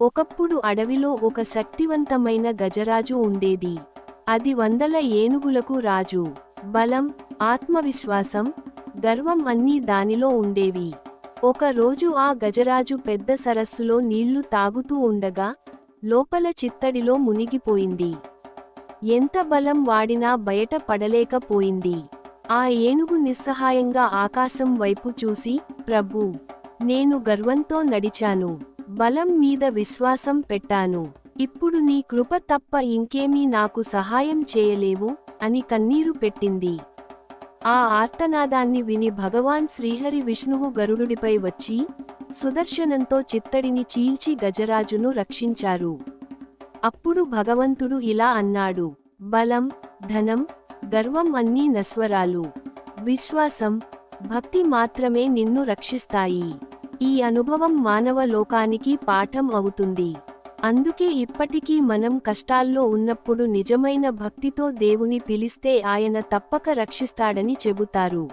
ఒకప్పుడు అడవిలో ఒక శక్తివంతమైన గజరాజు ఉండేది. అది వందల ఏనుగులకు రాజు. బలం ఆత్మవిశ్వాసం గర్వం అన్నీ దానిలో ఉండేవి. ఒక రోజు ఆ గజరాజు పెద్ద సరస్సులో నీళ్ళు తాగుతూ ఉండగా లోపల చిత్తడిలో మునిగిపోయింది. ఎంత బలం వాడినా బయట పడలేకపోయింది. ఆ ఏనుగు నిస్సహాయంగా ఆకాశం వైపు చూసి ప్రభూ నేను గర్వంతో నడిచాను. బలం మీద విశ్వాసం పెట్టాను. ఇప్పుడు నీ కృప తప్ప ఇంకేమీ నాకు సహాయం చేయలేవు అని కన్నీరు పెట్టింది. ఆ ఆర్తనాదాన్ని విని భగవాన్ శ్రీహరి విష్ణువు గరుడుడిపై వచ్చి సుదర్శనంతో చిత్తడిని చీల్చి గజరాజును రక్షించారు. అప్పుడు భగవంతుడు ఇలా అన్నాడు బలం ధనం గర్వం అన్నీ నస్వరాలు విశ్వాసం భక్తి మాత్రమే నిన్ను రక్షిస్తాయి. ఈ అనుభవం మానవ లోకానికి పాఠం అవుతుంది. అందుకే ఇప్పటికీ మనం కష్టాల్లో ఉన్నప్పుడు నిజమైన భక్తితో దేవుని పిలిస్తే ఆయన తప్పక రక్షిస్తాడని చెబుతారు.